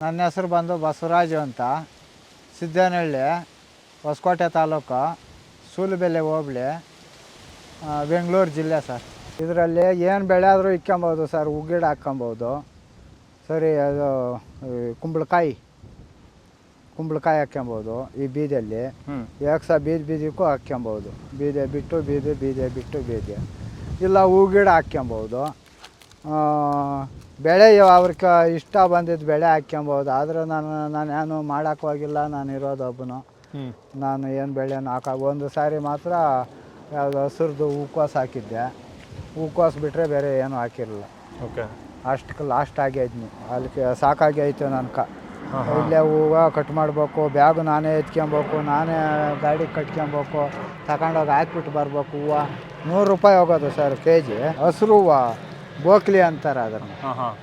ನನ್ನ ಹೆಸರು ಬಂದು ಬಸವರಾಜು ಅಂತ. ಸಿದ್ದೇನಹಳ್ಳಿ ಹೊಸಕೋಟೆ ತಾಲೂಕು ಸೂಲುಬೆಲೆ ಹೋಬಳಿ ಬೆಂಗಳೂರು ಜಿಲ್ಲೆ ಸರ್. ಇದರಲ್ಲಿ ಏನು ಬೆಳೆ ಆದರೂ ಇಕ್ಕೊಬೋದು ಸರ್ ಉಗ್ಗಿಡ ಹಾಕ್ಕೊಬೋದು. ಸರಿ ಅದು ಈ ಕುಂಬಳಕಾಯಿ ಕುಂಬಳಕಾಯಿ ಹಾಕ್ಕೊಬೋದು ಈ ಬೀದಿಯಲ್ಲಿ ಯಾಕೆ ಸಹ ಬೀದಿ ಬೀದಿಗೂ ಹಾಕ್ಕೊಬೋದು. ಬೀದಿ ಬಿಟ್ಟು ಬೀದಿ ಬೀದಿ ಬಿಟ್ಟು ಬೀದಿ ಇಲ್ಲ ಹೂಗಿಡ ಹಾಕ್ಕೊಬೋದು. ಆ, ಬೆಳೆ ಅವ್ರಿಗೆ ಇಷ್ಟ ಬಂದಿದ್ದು ಬೆಳೆ ಹಾಕ್ಕೊಬೋದು ಆದರೆ ನಾನು ನಾನು ಏನು ಮಾಡೋಕ್ಕೆ ಹೋಗಿಲ್ಲ. ನಾನು ಇರೋದು ಒಬ್ಬನು ನಾನು ಏನು ಬೆಳೆಯನ್ನು ಹಾಕ ಒಂದು ಸಾರಿ ಮಾತ್ರ ಯಾವುದು ಹಸಿರ್ದು ಹೂಕೋಸು ಹಾಕಿದ್ದೆ. ಹೂಕೋಸು ಬಿಟ್ಟರೆ ಬೇರೆ ಏನೂ ಹಾಕಿರಲಿಲ್ಲ. ಓಕೆ. ಅಷ್ಟಕ್ಕೆ ಲಾಸ್ಟ್ ಆಗೈದ್ನಿ. ಅಲ್ಲಿಗೆ ಸಾಕಾಗಿ ಆಯಿತು ನನ್ಕ. ಇಲ್ಲೇ ಹೂವು ಕಟ್ ಮಾಡಬೇಕು ಬ್ಯಾಗ್ ನಾನೇ ಎತ್ಕೊಬೇಕು ನಾನೇ ಗಾಡಿ ಕಟ್ಕೊಬೇಕು ತಗೊಂಡೋಗಿ ಹಾಕ್ಬಿಟ್ಟು ಬರ್ಬೇಕು ಹೂವು. ನೂರು ರೂಪಾಯಿ ಹೋಗೋದು ಸರ್ ಕೆ ಜಿ ಹಸಿರು ಹೂವು. ಬೋಕ್ಲಿ ಅಂತಾರೆ ಅದನ್ನು ಹಾಂ ಹಾಂ.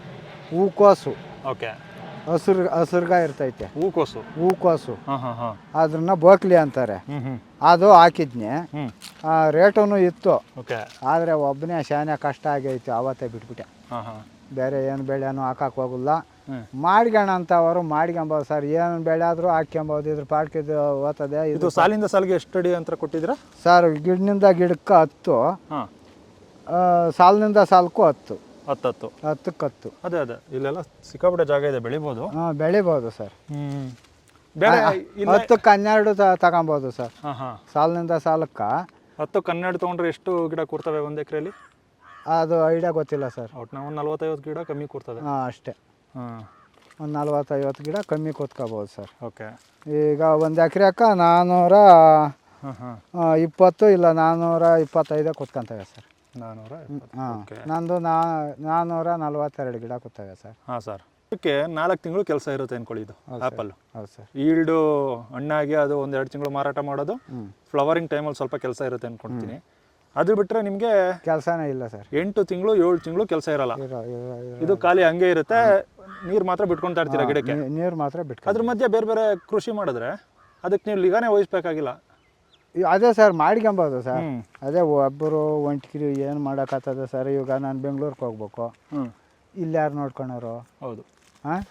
ಹೂಕೋಸು. ಓಕೆ. ಹಸಿರು ಹಸುರ್ಗಾಯಿ ಇರ್ತೈತೆ. ಹೂಕೋಸು. ಹೂಕೋಸು. ಹಾಂ ಹಾಂ ಹಾಂ. ಅದನ್ನ ಬೋಕ್ಲಿ ಅಂತಾರೆ. ಅದು ಹಾಕಿದ್ನಿ. ಆ ರೇಟೂ ಇತ್ತು. ಓಕೆ. ಆದರೆ ಒಬ್ಬನೇ ಶಾನೆ ಕಷ್ಟ ಆಗೈತೆ ಅವತ್ತೇ ಬಿಟ್ಬಿಟ್ಟೆ. ಹಾಂ ಹಾಂ. ಬೇರೆ ಏನು ಬೆಳೆನೂ ಹಾಕಕ್ಕೆ ಹೋಗಲ್ಲ. ಹ್ಮ್. ಅಂತ ಅಂತವರು ಮಾಡ್ಕೊಂಬೋದು ಸರ್ ಏನು ಬೆಳೆ ಆದರೂ ಹಾಕ್ಯಂಬೋದು ಇದ್ರ ಪಾಡ್ಕಿದ್ದು ಓದ್ತದೆ ಇದು ಸಾಲಿಂದ ಸಾಲಿಗೆ ಎಷ್ಟು ಅಡಿ ಅಂತ ಕೊಟ್ಟಿದ್ದೀರಾ? ಸರ್ ಗಿಡನಿಂದ ಗಿಡಕ್ಕೆ ಹತ್ತು. ಸಾಲಿನಿಂದ ಸಾಲಕ್ಕೂ ಹತ್ತು. ಹತ್ತತ್ತು. ಹತ್ತಕ್ಕೆ ಹತ್ತು ಅದೇ ಅದೇ. ಇಲ್ಲೆಲ್ಲ ಸಿಕ್ಕಾಪಟ್ಟೆ ಜಾಗ ಇದೆ ಬೆಳಿಬೋದು? ಹಾಂ ಬೆಳಿಬೋದು ಸರ್. ಹ್ಮ್. ಬೇರೆ ಇಲ್ಲ ಹತ್ತಕ್ಕೆ ಹನ್ನೆರಡು ತ ತಗೊಬೋದು ಸರ್. ಹಾಂ ಹಾಂ. ಸಾಲಿನಿಂದ ಸಾಲಕ್ಕೆ. ಹತ್ತು ಹನ್ನೆರಡು ತೊಗೊಂಡ್ರೆ ಎಷ್ಟು ಗಿಡ ಕೊಡ್ತವೆ ಒಂದು ಎಕರೆಯಲ್ಲಿ ಅದು ಐಡಿಯಾ ಗೊತ್ತಿಲ್ಲ ಸರ್. ಒಟ್ಟು ಒಂದು ನಲ್ವತ್ತೈವತ್ತು ಗಿಡ ಕಮ್ಮಿ ಕೊಡ್ತದೆ ಹಾಂ ಅಷ್ಟೇ. ಹಾಂ. ಒಂದು ನಲ್ವತ್ತೈವತ್ತು ಗಿಡ ಕಮ್ಮಿ ಕೂತ್ಕೋಬೋದು ಸರ್. ಓಕೆ. ಈಗ ಒಂದು ಅಕ್ಕ ನಾನ್ನೂರ ಹಾಂ ಹಾಂ. ಆ, ಇಪ್ಪತ್ತು ಇಲ್ಲ ನಾನ್ನೂರ ಇಪ್ಪತ್ತೈದೇ ಕೂತ್ಕೊಂತವೆ ಸರ್. ನಾನ್ನೂರ ಹಾಂ. ಓಕೆ. ನಂದು ನಾ ನಾನ್ನೂರ ನಲ್ವತ್ತೆರಡು ಗಿಡ ಕೂತವೆ ಸರ್. ಹಾಂ ಸರ್. ಅದಕ್ಕೆ ನಾಲ್ಕು ತಿಂಗಳು ಕೆಲಸ ಇರುತ್ತೆ ಅನ್ಕೊಳ್ಳಿ ಇದು ಆ್ಯಪಲ್ ಹೌದು ಸರ್. ಈಲ್ಡು ಹಣ್ಣಾಗಿ ಅದು ಒಂದು ಎರಡು ತಿಂಗಳು ಮಾರಾಟ ಮಾಡೋದು ಫ್ಲವರಿಂಗ್ ಟೈಮಲ್ಲಿ ಸ್ವಲ್ಪ ಕೆಲಸ ಇರುತ್ತೆ ಅನ್ಕೊಳ್ತೀನಿ. ಅದು ಬಿಟ್ಟರೆ ನಿಮಗೆ ಕೆಲಸನೇ ಇಲ್ಲ ಸರ್. ಎಂಟು ತಿಂಗಳು ಏಳು ತಿಂಗಳು ಕೆಲಸ ಇರಲ್ಲ. ಇರೋ ಇರೋ ಇರೋ ಇದು ಖಾಲಿ ಹಂಗೆ ಇರುತ್ತೆ ನೀರು ಮಾತ್ರ ಬಿಟ್ಕೊಂತಾ ಇರ್ತೀರಾ ಗಿಡಕ್ಕೆ? ನೀರು ಮಾತ್ರ ಬಿಟ್ಕೊ ಅದ್ರ ಮಧ್ಯೆ ಬೇರೆ ಬೇರೆ ಕೃಷಿ ಮಾಡಿದ್ರೆ ಅದಕ್ಕೆ ನೀವು ಲಿಗಾನೇ ವಹಿಸ್ಬೇಕಾಗಿಲ್ಲ ಅದೇ ಸರ್ ಮಾಡ್ಕೊಂಬೋದು ಸರ್. ಅದೇ ಒಬ್ಬರು ಒಂಟಿಗಿರಿ ಏನು ಮಾಡೋಕ್ಕಾಗ್ತದೆ ಸರ್ ಇವಾಗ ನಾನು ಬೆಂಗ್ಳೂರಿಗೆ ಹೋಗ್ಬೇಕು. ಹ್ಞೂ ಇಲ್ಲಿ ಯಾರು ನೋಡ್ಕೊಳೋರು? ಹೌದು. ಹಾಂ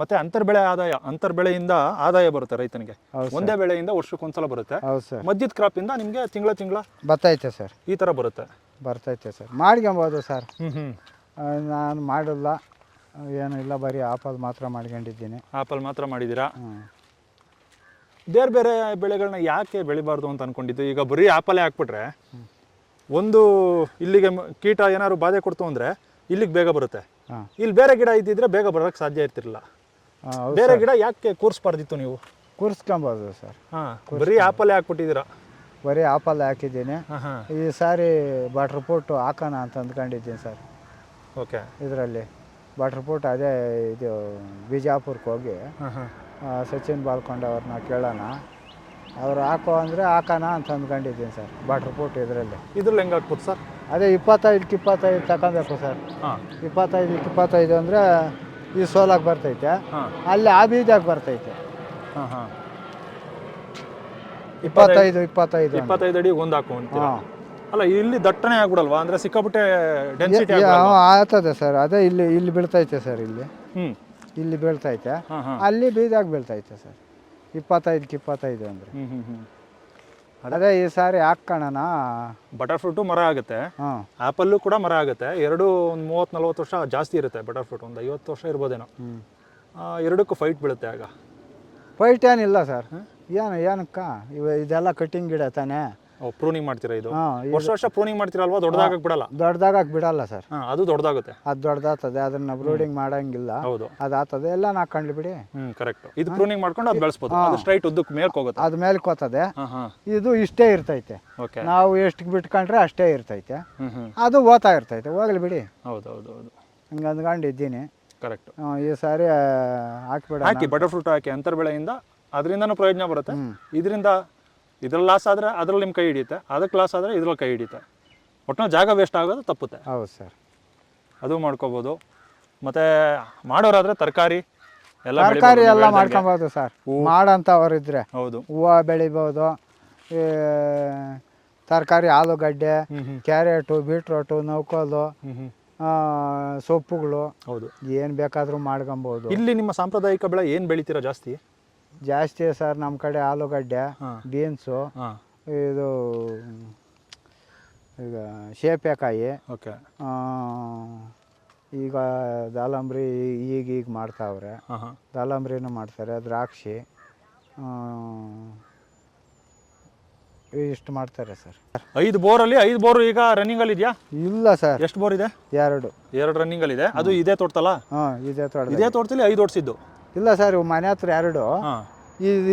ಮತ್ತೆ ಅಂತರ್ ಬೆಳೆ ಆದಾಯ ಅಂತರ್ ಬೆಳೆಯಿಂದ ಆದಾಯ ಬರುತ್ತೆ ರೈತನಿಗೆ. ಹೌದು ಒಂದೇ ಬೆಳೆಯಿಂದ ವರ್ಷಕ್ಕೊಂದ್ಸಲ ಬರುತ್ತೆ. ಹೌದು ಸರ್. ಮಧ್ಯದ ನಿಮ್ಗೆ ನಿಮಗೆ ತಿಂಗಳ ತಿಂಗಳ ಬರ್ತೈತೆ ಸರ್. ಈ ತರ ಬರುತ್ತೆ. ಬರ್ತೈತೆ ಸರ್. ಮಾಡ್ಕೊಂಬೋದು ಸರ್. ನಾನು ಮಾಡಲ್ಲ. ಏನೂ ಇಲ್ಲ ಬರೀ ಆಪಲ್ ಮಾತ್ರ ಮಾಡ್ಕೊಂಡಿದ್ದೀನಿ. ಆಪಲ್ ಮಾತ್ರ ಮಾಡಿದ್ದೀರಾ? ಬೇರೆ ಬೇರೆ ಬೆಳೆಗಳನ್ನ ಯಾಕೆ ಬೆಳಿಬಾರ್ದು ಅಂತ ಅನ್ಕೊಂಡಿದ್ದು? ಈಗ ಬರೀ ಆ್ಯಪಲ್ಲೇ ಹಾಕ್ಬಿಟ್ರೆ ಒಂದು ಇಲ್ಲಿಗೆ ಮ- ಕೀಟ ಏನಾದ್ರು ಬಾಧೆ ಕೊಡ್ತು ಅಂದ್ರೆ ಇಲ್ಲಿಗೆ ಬೇಗ ಬರುತ್ತೆ. ಹಾಂ. ಇಲ್ಲಿ ಬೇರೆ ಗಿಡ ಇದ್ದಿದ್ರೆ ಬೇಗ ಬರೋಕ್ಕೆ ಸಾಧ್ಯ ಇರ್ತಿರಲಿಲ್ಲ. ಬೇರೆ ಗಿಡ ಯಾಕೆ ಕೂರಿಸ್ಬಾರ್ದಿತ್ತು ನೀವು? ಕೂರಿಸ್ಕೊಬೋದು ಸರ್. ಹಾಂ ಬರೀ ಆ್ಯಪಲ್ಲೇ ಹಾಕ್ಬಿಟ್ಟಿದ್ದೀರಾ? ಬರೀ ಆಪಲ್ ಹಾಕಿದ್ದೀನಿ. ಹಾಂ ಹಾಂ. ಈ ಸಾರಿ ಬಾಟ್ರ್ ಪೋಟು ಹಾಕೋಣ ಅಂತ ಅಂದ್ಕೊಂಡಿದ್ದೀನಿ ಸರ್. ಓಕೆ. ಇದರಲ್ಲಿ ಬಾಟ್ರ್ ರಿಪೋರ್ಟ್ ಅದೇ ಇದು ಬಿಜಾಪುರಕ್ಕೆ ಹೋಗಿ ಹಾಂ. ಸಚಿನ್ ಬಾಲ್ಕೊಂಡ್ ಅವ್ರನ್ನ ಕೇಳೋಣ. ಅವ್ರು ಹಾಕೋ ಅಂದರೆ ಹಾಕೋಣ ಅಂತ ಅಂದ್ಕೊಂಡಿದ್ದೀನಿ ಸರ್ ಬಾಟ್ರ್ ಪೂಟ್ ಇದರಲ್ಲಿ. ಇದ್ರಲ್ಲಿ ಹೆಂಗೆ ಹಾಕ್ಬೋದು ಸರ್? ಅದೇ ಇಪ್ಪತ್ತೈದಕ್ಕೆ ಇಪ್ಪತ್ತೈದು ತಗೊಂಬೇಕು ಸರ್. ಹಾಂ. ಇಪ್ಪತ್ತೈದಕ್ಕೆ ಇಪ್ಪತ್ತೈದು ಅಂದರೆ ಈ ಸೋಲಾಗಿ ಬರ್ತೈತೆ. ಹಾಂ. ಅಲ್ಲಿ ಆ ಬೀಜಾಗಿ ಬರ್ತೈತೆ. ಹಾಂ ಹಾಂ. ಇಪ್ಪತ್ತೈದು ಇಪ್ಪತ್ತೈದು ಅಂತ. ಇಪ್ಪತ್ತೈದು ಅಡಿ ಒಂದು ಹಾಕು ಹಾಂ. ಅಲ್ಲ ಇಲ್ಲಿ ದಟ್ಟಣೆ ಆಗ್ಬಿಡಲ್ವಾ? ಅಂದ್ರೆ ಸಿಕ್ಕಾಪಟ್ಟೆ ಡೆನ್ಸಿಟಿ ಆಗ್ತದೆ ಸರ್. ಅದೇ ಇಲ್ಲಿ ಇಲ್ಲಿ ಬೀಳ್ತೈತೆ ಸರ್ ಇಲ್ಲಿ. ಹ್ಮ್. ಇಲ್ಲಿ ಬೀಳ್ತೈತೆ. ಅಲ್ಲಿ ಬೀದಾಗ ಬೀಳ್ತೈತೆ ಸರ್. ಇಪ್ಪತ್ತೈದಕ್ಕೆ ಇಪ್ಪತ್ತೈದು ಅಂದರೆ. ಅದೇ ಈ ಸಾರಿ ಹಾಕೋಣ ಬಟರ್ ಫ್ರೂಟು ಮರ ಆಗುತ್ತೆ. ಹಾಂ. ಆ್ಯಪಲ್ಲು ಕೂಡ ಮರ ಆಗುತ್ತೆ. ಎರಡು ಒಂದು ಮೂವತ್ತು ನಲ್ವತ್ತು ವರ್ಷ ಜಾಸ್ತಿ ಇರುತ್ತೆ ಬಟರ್ ಫ್ರೂಟ್ ಒಂದು ಐವತ್ತು ವರ್ಷ ಇರ್ಬೋದೇನೋ. ಎರಡಕ್ಕೂ ಫೈಟ್ ಬೀಳುತ್ತೆ ಆಗ. ಫೈಟ್ ಏನಿಲ್ಲ ಸರ್. ಏನು ಏನಕ್ಕ ಇವ ಇದೆಲ್ಲ ಕಟ್ಟಿಂಗ್ ಗಿಡ ತಾನೇ? ಪ್ರೂನಿಂಗ್ ಮಾಡ್ತೀರಾ ಇದು? ಹಾಂ ವರ್ಷ ವರ್ಷ ಪ್ರೂನಿಂಗ್ ಮಾಡ್ತೀರಲ್ವಾ? ದೊಡ್ಡದಾಗಕ್ಕೆ ಬಿಡಲ್ಲ? ದೊಡ್ಡದಾಗಕ್ಕೆ ಬಿಡಲ್ಲ ಸರ್. ಹಾಂ ಅದು ದೊಡ್ಡದಾಗುತ್ತೆ. ಅದು ದೊಡ್ಡದಾಗ್ತದೆ ಅದನ್ನ ಬ್ರೂಡಿಂಗ್ ಮಾಡಂಗಿಲ್ಲ. ಹೌದು. ಅದಾಗ್ತದೆ ಎಲ್ಲ ನಾಕೊಂಡ್ಲಿ ಬಿಡಿ ಹ್ಮ್ ಕರೆಕ್ಟ್ ಇದು ಪ್ರೂನಿಂಗ್ ಮಾಡ್ಕೊಂಡು ಅದು ಬೆಳೆಸ್ಬೋದು. ಅದು ಸ್ಟ್ರೈಟ್ ಉದ್ದಕ್ಕೆ ಮೇಲ್ಕ್ ಹೋಗುತ್ತೆ. ಅದು ಮೇಲೆ ಕೋತದೆ. ಹಾಂ ಹಾಂ. ಇದು ಇಷ್ಟೇ ಇರ್ತೈತೆ. ಓಕೆ ನಾವು ಎಷ್ಟು ಬಿಟ್ಕೊಂಡ್ರೆ ಅಷ್ಟೇ ಇರ್ತೈತೆ. ಹ್ಮ್ ಹ್ಮ್. ಅದು ಓದ್ತಾ ಇರ್ತೈತೆ. ಹೋಗ್ಲಿ ಬಿಡಿ. ಹೌದು ಹೌದು ಹೌದು. ಹಂಗೆ ಅಂದ್ಕೊಂಡಿದ್ದೀನಿ. ಕರೆಕ್ಟ್ ಈ ಸಾರಿ ಹಾಕ್ಬಿಡ ಹಾಕಿ ಬಟರ್ ಫ್ರೂಟ್ ಹಾಕಿ ಅಂತರ್ ಬೆಳೆಯಿಂದ ಅದರಿಂದನೂ ಪ್ರಯೋಜನ ಬರುತ್ತೆ. ಇದರಿಂದ ಇದ್ರಲ್ಲಿ ಲಾಸ್ ಆದರೆ ಅದ್ರಲ್ಲಿ ನಿಮ್ಮ ಕೈ ಹಿಡಿಯುತ್ತೆ. ಅದಕ್ಕೆ ಲಾಸ್ ಆದರೆ ಇದ್ರಲ್ಲಿ ಕೈ ಹಿಡಿಯುತ್ತೆ. ಒಟ್ಟಿನಲ್ಲಿ ಜಾಗ ವೇಸ್ಟ್ ಆಗೋದು ತಪ್ಪುತ್ತೆ. ಹೌದು ಸರ್. ಅದು ಮಾಡ್ಕೋಬೋದು. ಮತ್ತು ಮಾಡೋರಾದರೆ ತರಕಾರಿ ಎಲ್ಲ ತರಕಾರಿ ಬೆಳಿಬೋದು ಎಲ್ಲ ನೀವು ಮಾಡ್ಕೊಬೋದು ಸರ್. ಮಾಡಂತವರಿದ್ರೆ ಹೌದು. ಹೂವು ಬೆಳಿಬೋದು ಈ ತರಕಾರಿ ಆಲೂಗಡ್ಡೆ ಹ್ಮ್ ಹ್ಮ್. ಕ್ಯಾರೆಟು ಬೀಟ್ರೋಟು ನೌಕೋಲು ಹ್ಮ್ ಹ್ಮ್. ಆ, ಸೊಪ್ಪುಗಳು ಹೌದು. ಏನು ಬೇಕಾದರೂ ಮಾಡ್ಕೊಬೋದು. ಇಲ್ಲಿ ನಿಮ್ಮ ಸಾಂಪ್ರದಾಯಿಕ ಬೆಳೆ ಏನು ಬೆಳಿತೀರಾ ಜಾಸ್ತಿ? ಜಾಸ್ತಿ ಸರ್ ನಮ್ಮ ಕಡೆ ಆಲೂಗಡ್ಡೆ. ಬೀನ್ಸು ಇದು ಈಗ ಶೇಪೆಕಾಯಿ ಓಕೆ. ಈಗ ದಾಳಂಬ್ರಿ ಈಗ ಈಗ ಮಾಡ್ತಾವ್ರೆ. ಹಾಂ ಮಾಡ್ತಾರೆ ದ್ರಾಕ್ಷಿ ಇಷ್ಟು ಮಾಡ್ತಾರೆ ಸರ್. ಐದು ಬೋರಲ್ಲಿ ಐದು ಬೋರ್ ಈಗ ರನ್ನಿಂಗ್ ಅಲ್ಲಿ ಇದೆಯಾ ಇಲ್ಲ ಸರ್. ಎಷ್ಟು ಬೋರ್ ಇದೆ ಎರಡು. ಎರಡು ರನ್ನಿಂಗ್ ಅಲ್ಲಿ ಇದೆ ಅದು ಇದೇ ತೋಟಲ್ಲ ಹಾಂ ಇದೇ ತೋಟ ಇದೇ ತೋಟದಲ್ಲಿ ಐದು ಓಡಿಸಿದ್ದು. ಇಲ್ಲ ಸರ್ ಇವು ಮನೆ ಹತ್ರ ಎರಡು. ಹಾಂ.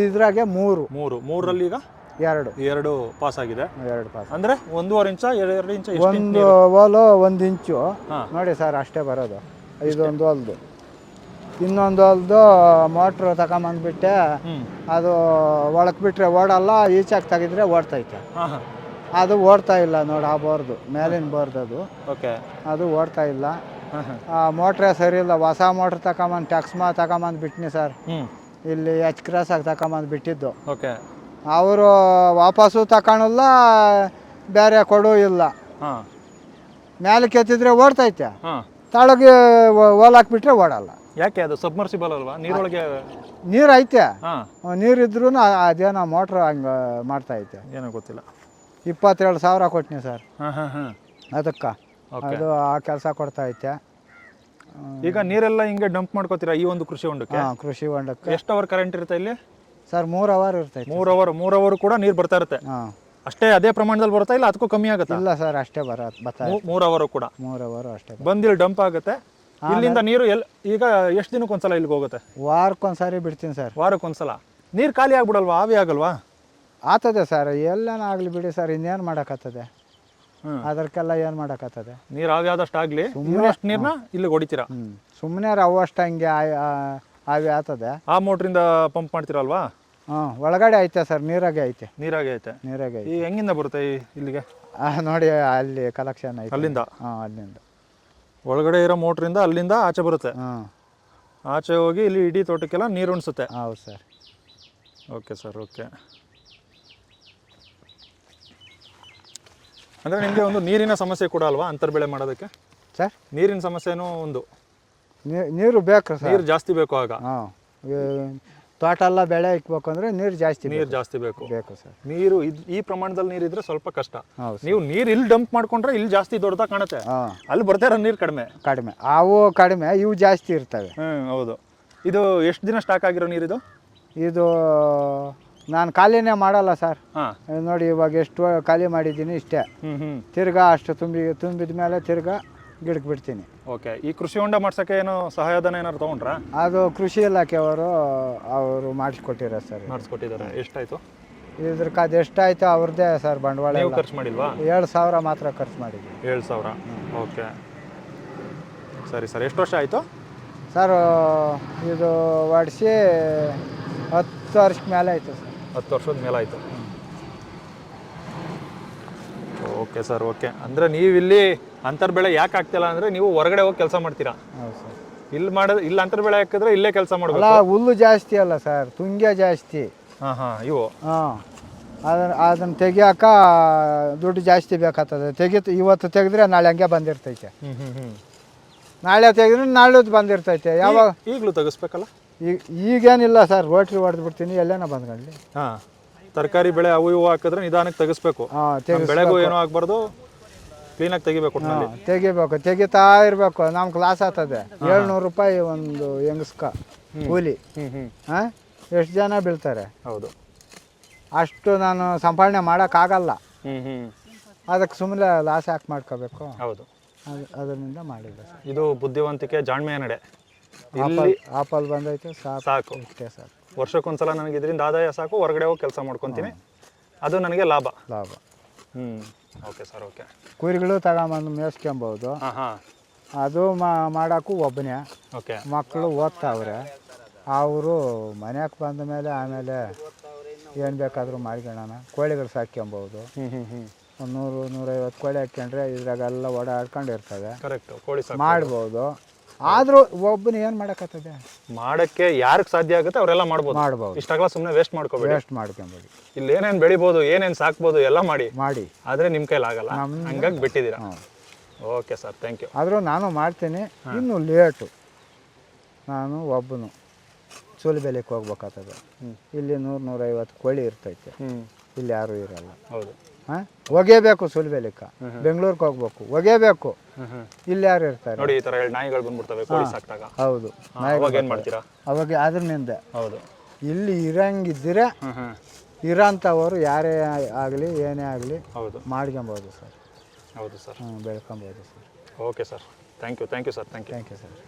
ಇದ್ರಾಗೆ ಮೂರು. ಮೂರು. ಮೂರರಲ್ಲಿ ಈಗ? ಎರಡು. ಎರಡು ಪಾಸ್ ಆಗಿದೆ. ಎರಡು ಪಾಸ್ ಅಂದ್ರೆ ಒಂದೂವರೆ ಇಂಚ ಎರಡು ಇಂಚ ಎಷ್ಟು ಇಂಚ್ ಒಂದು ಹೋಲು ಓಲು ಒಂದು ಇಂಚು ಹಾ. ನೋಡಿ ಸರ್ ಅಷ್ಟೇ ಬರೋದು. ಇದೊಂದು ಹೊಲ್ದು ಇನ್ನೊಂದು ಹೊಲ್ದು ಮೋಟ್ರ್ ತಗೊಂಬಂದ್ಬಿಟ್ಟೆ. ಹ್ಮ್. ಅದು ಒಳಕ್ ಬಿಟ್ರೆ ಓಡಲ್ಲ ಈಚಾಕ್ ತೆಗಿದ್ರೆ ಓಡ್ತೈತೆ. ಹಾಂ ಅದು ಓಡ್ತಾ ಇಲ್ಲ ನೋಡಿ ಆ ಬೋರ್ದು ಮೇಲಿನ ಬೋರ್ದು ಅದು. ಓಕೆ ಅದು ಓಡ್ತಾ ಇಲ್ಲ. ಮೋಟ್ರೇ ಸರಿ ಇಲ್ಲ ಹೊಸ ಮೋಟ್ರ್ ತಗೊಂಬಂದು ಟಕ್ಸ್ಮಾ ತಗೊಂಬಂದು ಬಿಟ್ನಿ ಸರ್ ಇಲ್ಲಿ ಎಚ್ ಕ್ರಾಸ್ ಆಗಿ ತಗೊಂಬಂದು ಬಿಟ್ಟಿದ್ದು. ಓಕೆ. ಅವರು ವಾಪಸ್ಸು ತಗೊಳಲ್ಲ ಬೇರೆ ಕೊಡು ಇಲ್ಲ. ಹಾಂ. ಮೇಲೆ ಕೆತ್ತಿದ್ರೆ ಓಡ್ತೈತೆ. ತಳಗೆ ಓಲಾಕ್ಬಿಟ್ರೆ ಓಡಲ್ಲ. ಯಾಕೆ ಅದು ಸಬ್ಮರ್ಸಿಬಲ್ ಅಲ್ವಾ? ನೀರೊಳಗೆ ನೀರು ಐತೆ. ನೀರು ನೀರಿದ್ರೂ ಅದೇನೋ ಮೋಟ್ರ್ ಹಂಗೆ ಮಾಡ್ತೈತೆ ಏನೋ ಗೊತ್ತಿಲ್ಲ. ಇಪ್ಪತ್ತೇಳು ಸಾವಿರ ಕೊಟ್ನಿ ಸರ್ ಹಾಂ ಹಾಂ ಹಾಂ. ಅದಕ್ಕೆ. ಅದು ಆ ಕೆಲಸ ಕೊಡ್ತಾ ಐತೆ ಈಗ ನೀರೆಲ್ಲ ಹಿಂಗೆ ಡಂಪ್ ಮಾಡ್ಕೋತೀರಾ ಈ ಒಂದು ಕೃಷಿ ಹೊಂಡಕ್ಕೆ? ಹಾಂ ಕೃಷಿ ಹೊಂಡಕ್ಕೆ. ಎಷ್ಟು ಅವರ್ ಕರೆಂಟ್ ಇರುತ್ತೆ ಇಲ್ಲಿ? ಸರ್ ಮೂರು ಅವರ್ ಇರ್ತೈತೆ ಮೂರ್ ಅವರ್ ಮೂರ್ ಅವರ್ ಕೂಡ ನೀರು ಬರ್ತಾ ಇರುತ್ತೆ. ಹಾಂ. ಅಷ್ಟೇ ಅದೇ ಪ್ರಮಾಣದಲ್ಲಿ ಬರುತ್ತಾ ಇಲ್ಲ ಅದಕ್ಕೂ ಕಮ್ಮಿ ಆಗುತ್ತೆ? ಇಲ್ಲ ಸರ್ ಅಷ್ಟೇ ಬರ ಬರ್ತಾ ಮೂರ್ ಅವರ್ ಕೂಡ. ಮೂರು ಅವರು ಅಷ್ಟೇ ಬಂದಿಲ್ಲಿ ಡಂಪ್ ಆಗುತ್ತೆ. ಇಲ್ಲಿಂದ ನೀರು ಎಲ್ ಈಗ ಎಷ್ಟು ದಿನಕ್ಕೆ ಒಂದ್ಸಲ ಇಲ್ಲಿಗೆ ಹೋಗುತ್ತೆ? ವಾರಕ್ಕೊಂದ್ಸಾರಿ ಬಿಡ್ತೀನಿ ಸರ್. ವಾರಕ್ಕೆ ಒಂದ್ಸಲ. ನೀರು ಖಾಲಿ ಆಗ್ಬಿಡಲ್ವಾ? ಆವಿ ಆಗಲ್ವಾ? ಆತದೆ ಸರ್ ಎಲ್ಲನ ಆಗಲಿ ಬಿಡಿ ಸರ್ ಇನ್ನೇನು ಮಾಡೋಕ್ಕಾಗ್ತದೆ. ಅದಕ್ಕೆಲ್ಲ ಏನು ಮಾಡಕತ್ತದೆ ನೀರ್ ಆವಿಯಾದಷ್ಟು ಆದಷ್ಟು ಆಗಲಿ ನೀರ್ನ ಇಲ್ಲಿ ಹೊಡಿತೀರಾ? ಸುಮ್ಮನೆ ಅವು ಅಷ್ಟು ಹಂಗೆ ಆವಿ ಆತದೆ. ಆ ಮೋಟ್ರಿಂದ ಪಂಪ್ ಮಾಡ್ತೀರಲ್ವಾ? ಹಾ ಒಳಗಡೆ ಐತೆ ಸರ್ ನೀರಾಗೆ ಐತೆ. ನೀರಾಗೆ ಐತೆ. ನೀರಾಗೆ ಐತೆ. ಈ ಹೆಂಗಿಂದ ಬರುತ್ತೆ ಈ ಇಲ್ಲಿಗೆ? ನೋಡಿ ಅಲ್ಲಿ ಕಲೆಕ್ಷನ್ ಐತೆ. ಅಲ್ಲಿಂದ? ಹಾ ಅಲ್ಲಿಂದ. ಒಳಗಡೆ ಇರೋ ಮೋಟ್ರಿಂದ ಅಲ್ಲಿಂದ ಆಚೆ ಬರುತ್ತೆ? ಹಾ ಆಚೆ ಹೋಗಿ ಇಲ್ಲಿ ಇಡೀ ತೋಟಕ್ಕೆಲ್ಲ ನೀರು ಉಣಿಸುತ್ತೆ? ಹೌದು ಸರ್. Okay sir okay. ಅಂದರೆ ನಿಮಗೆ ಒಂದು ನೀರಿನ ಸಮಸ್ಯೆ ಕೂಡ ಅಲ್ವಾ ಅಂತರ್ ಬೆಳೆ ಮಾಡೋದಕ್ಕೆ? ಸರ್? ನೀರಿನ ಸಮಸ್ಯೆನೂ ಒಂದು. ನೀರು ಬೇಕು ಸರ್. ನೀರು ಜಾಸ್ತಿ ಬೇಕು ಆಗ. ಹಾಂ. ತೋಟ ಎಲ್ಲ ಬೆಳೆ ಇಕ್ಬೇಕು ಅಂದರೆ ನೀರು ಜಾಸ್ತಿ ನೀರು ಜಾಸ್ತಿ ಬೇಕು. ಬೇಕು ಸರ್. ನೀರು ಇದ್ ಈ ಪ್ರಮಾಣದಲ್ಲಿ ನೀರು ಇದ್ರೆ ಸ್ವಲ್ಪ ಕಷ್ಟ. ನೀವು ನೀರು ಇಲ್ಲಿ ಡಂಪ್ ಮಾಡ್ಕೊಂಡ್ರೆ ಇಲ್ಲಿ ಜಾಸ್ತಿ ದೊಡ್ಡದಾಗ ಕಾಣುತ್ತೆ. ಅಲ್ಲಿ ಬರ್ತಾ ಇರೋ ನೀರು ಕಡಿಮೆ. ಕಡಿಮೆ. ಅವು ಕಡಿಮೆ ಇವು ಜಾಸ್ತಿ ಇರ್ತವೆ. ಹ್ಮ್ ಹೌದು. ಇದು ಎಷ್ಟು ದಿನ ಸ್ಟಾಕ್ ಆಗಿರೋ ನೀರಿದು? ಇದು ನಾನು ಖಾಲಿನೇ ಮಾಡಲ್ಲ ಸರ್. ಹಾಂ. ನೋಡಿ ಇವಾಗ ಎಷ್ಟು ಖಾಲಿ ಮಾಡಿದ್ದೀನಿ ಇಷ್ಟೇ. ಹ್ಮ್ ಹ್ಮ್. ತಿರ್ಗಾ ಅಷ್ಟು ತುಂಬಿ ತುಂಬಿದ ಮೇಲೆ ತಿರ್ಗಾ ಗಿಡಕ್ಕೆ ಬಿಡ್ತೀನಿ. ಓಕೆ ಈ ಕೃಷಿ ಹೊಂಡ ಮಾಡ್ಸಕ್ಕೆ ಏನು ಸಹಾಯಧನ ಏನಾದ್ರು ತಗೊಂಡ್ರಾ? ಅದು ಕೃಷಿ ಇಲಾಖೆಯವರು ಅವರು ಮಾಡಿಸ್ಕೊಟ್ಟಿರೋ ಸರ್ ಮಾಡಿಸ್ಕೊಟ್ಟಿದ್ದಾರೆ. ಎಷ್ಟಾಯ್ತು? ಇದ್ರ ಅದು ಎಷ್ಟಾಯ್ತು ಅವ್ರದ್ದೇ ಸರ್ ಬಂಡವಾಳ ನೀವು ಎಲ್ಲ. ಖರ್ಚು ಮಾಡಿಲ್ವಾ? ಏಳು ಸಾವಿರ ಮಾತ್ರ ಖರ್ಚು ಮಾಡಿದ್ವಿ. ಏಳು ಸಾವಿರ? ಓಕೆ. ಸರಿ ಸರ್. ಎಷ್ಟು ವರ್ಷ ಆಯಿತು? ಸರ್ ಇದು ಹೊಡ್ಸಿ ಹತ್ತು ವರ್ಷಕ್ಕೆ ಮೇಲೆ ಆಯಿತು ಸರ್. ಹತ್ತು ವರ್ಷದ ಮೇಲಾಯಿತು ಓಕೆ ಸರ್ ಓಕೆ. ಅಂದರೆ ನೀವು ಇಲ್ಲಿ ಅಂತರ್ ಬೆಳೆ ಯಾಕೆ ಆಗ್ತಿಲ್ಲ ಅಂದರೆ ನೀವು ಹೊರಗಡೆ ಹೋಗಿ ಕೆಲಸ ಮಾಡ್ತೀರಾ? ಹೌದು ಸರ್. ಇಲ್ಲಿ ಮಾಡೋದು ಇಲ್ಲಿ ಅಂತರ್ಬೆಳೆ ಹಾಕಿದ್ರೆ ಇಲ್ಲೇ ಕೆಲಸ ಅಲ್ಲ ಮಾಡಬೇಕು ಹುಲ್ಲು ಜಾಸ್ತಿ ಅಲ್ಲ ಸರ್ ತುಂಗೆ ಜಾಸ್ತಿ. ಹಾಂ ಹಾಂ ಇವು. ಹಾಂ ಅದನ್ನ ಅದನ್ನು ತೆಗಿಯಾಕ ದುಡ್ಡು ಜಾಸ್ತಿ ಬೇಕಾಗ್ತದೆ. ತೆಗಿತು ಇವತ್ತು ತೆಗೆದ್ರೆ ನಾಳೆ ಹಂಗೆ ಬಂದಿರ್ತೈತೆ. ಹ್ಞೂ ಹ್ಞೂ ಹ್ಞೂ ನಾಳೆ ತೆಗೆದ್ರೆ ನಾಳೆದು ಬಂದಿರ್ತೈತೆ. ಯಾವಾಗ? ಈಗಲೂ ತೆಗಿಸ್ಬೇಕಲ್ಲ? ಈಗ ಈಗೇನಿಲ್ಲ ಸರ್ ರೋಟ್ರಿ ಹೊಡೆದು ಬಿಡ್ತೀನಿ ಎಲ್ಲೇನ ಬಂದ್ಕೊಳ್ಳಿ. ಹಾಂ ತರಕಾರಿ ಬೆಳೆ ಅವು ಇವು ಹಾಕಿದ್ರೆ ನಿಧಾನಕ್ಕೆ ತೆಗಿಸ್ಬೇಕು. ಹಾಂ ಬೆಳೆಗೂ ಏನೂ ಆಗಬಾರ್ದು ಕ್ಲೀನಾಗಿ ತೆಗಿಬೇಕು ತೆಗಿಬೇಕು ತೆಗಿತಾ ಇರಬೇಕು ನಮ್ಮ ಕ್ಲಾಸ್ ಆಗ್ತದೆ. ಏಳ್ನೂರು ರೂಪಾಯಿ ಒಂದು ಹೆಂಗಸ್ಕ ಕೂಲಿ. ಹಾಂ ಎಷ್ಟು ಜನ ಬೀಳ್ತಾರೆ? ಹೌದು. ಅಷ್ಟು ನಾನು ಸಂಪಾದನೆ ಮಾಡೋಕ್ಕಾಗಲ್ಲ. ಹ್ಮ್ ಹ್ಮ್. ಅದಕ್ಕೆ ಸುಮ್ಮನೆ ಲಾಸ್ ಯಾಕೆ ಮಾಡ್ಕೋಬೇಕು? ಹೌದು. ಅದು ಅದರಿಂದ ಮಾಡಿದ್ದೆ ಸರ್. ಇದು ಬುದ್ಧಿವಂತಿಕೆ ಜಾಣ್ಮೆಯ ನಡೆ ಇಲ್ಲಿ ಆಪಲ್ ಬಂದೈತೆ ಸಾಕು. ಸಾಕು. ಇಷ್ಟೇ ಸರ್ ವರ್ಷಕ್ಕೊಂದ್ಸಲ ನನಗೆ ಇದರಿಂದ ಆದಾಯ ಸಾಕು ಹೊರಗಡೆ ಹೋಗಿ ಕೆಲಸ ಮಾಡ್ಕೊತೀನಿ. ಅದು ನನಗೆ ಲಾಭ. ಲಾಭ. ಹ್ಞೂ ಓಕೆ ಸರ್ ಓಕೆ ಕುರಿಗಳು ತಗೊಂಬಂದು ಮೇಯಿಸ್ಕೊಬೋದು. ಹಾಂ ಹಾಂ. ಅದು ಮಾ ಮಾಡೋಕ್ಕೂ ಒಬ್ಬನೇ ಓಕೆ ಮಕ್ಕಳು ಓದ್ತಾವ್ರೆ. ಅವರು ಮನೆಗೆ ಬಂದ ಮೇಲೆ ಆಮೇಲೆ ಏನು ಬೇಕಾದರೂ ಮಾಡ್ಕೊಳ್ಳೋಣ. ಕೋಳಿಗಳು ಸಾಕ್ಕೊಬೋದು. ಒಂದು ನೂರು ನೂರೈವತ್ತು ಕೋಳಿ ಹಾಕ್ಕೊಂಡ್ರೆ ಇದ್ರಾಗೆಲ್ಲ ಓಡಾಡ್ಕೊಂಡು ಕರೆಕ್ಟ್ ಕೋಳಿ ಮಾಡ್ಬೋದು. ಆದರೂ ಒಬ್ಬನ ಏನು ಮಾಡೋಕ್ಕತ್ತದೆ ಮಾಡಕ್ಕೆ ಯಾರಿಗೆ ಸಾಧ್ಯ ಆಗುತ್ತೆ ಅವರೆಲ್ಲ ಮಾಡ್ಬೋದು. ಮಾಡ್ಬೋದು. ಇಷ್ಟಾಗಲ್ಲ ಸುಮ್ಮನೆ ವೇಸ್ಟ್ ಮಾಡ್ಕೋಬೇಡಿ. ವೇಸ್ಟ್ ಮಾಡ್ಕೊಂಬೋದು ಇಲ್ಲಿ ಏನೇನು ಬೆಳಿಬೋದು ಏನೇನು ಸಾಕ್ಬೋದು ಎಲ್ಲ ಮಾಡಿ. ಮಾಡಿ. ಆದರೆ ನಿಮ್ಮ ಕೈಲಿ ಆಗಲ್ಲ. ಹಂಗಾಗಿ ಬಿಟ್ಟಿದ್ದೀರಾ. ಓಕೆ ಸರ್ ಥ್ಯಾಂಕ್ ಯು ಆದರೂ ನಾನು ಮಾಡ್ತೀನಿ. ಇನ್ನು ಲೇಟು ನಾನು ಒಬ್ಬನು ಚೂಲಿ ಬೆಲೆಗೆ ಹೋಗ್ಬೇಕಾಗ್ತದೆ ಇಲ್ಲಿ ನೂರು ನೂರೈವತ್ತು ಕೋಳಿ ಇರ್ತೈತೆ. ಇಲ್ಲಿ ಯಾರೂ ಇರಲ್ಲ. ಹೌದು. ಹಾಂ? ಒಗೆಬೇಕು ಸುಲಭ ಬೆಲೆಕ್ಕೆ ಬೆಂಗಳೂರಿಗೆ ಹೋಗ್ಬೇಕು. ಹ್ಞೂ ಇಲ್ಲಿ ಯಾರು ಇರ್ತಾರೆ? ನೋಡಿ ಈ ತರ ನಾಯಿಗಳು ಬಂದ್ಬಿಡ್ತವೆ ಕೋಳಿ ಸಾಕ್ದಾಗ. ಹೌದು. ಅವಾಗ ಏನು ಮಾಡ್ತೀರಾ? ಅವಾಗ ಅದ್ರಿಂದ ಹೌದು. ಇಲ್ಲಿ ಇರಂಗಿದ್ದರೆ ಇರಂತವರು ಇರೋಂಥವರು ಯಾರೇ ಆಗಲಿ ಏನೇ ಆಗಲಿ ಹೌದು. ಮಾಡ್ಕೊಬೋದು ಸರ್. ಹೌದು ಸರ್. ಹ್ಞೂ ಬೆಳ್ಕೊಬೋದು sir. Okay sir. Thank you thank you sir. Thank you. Thank you sir.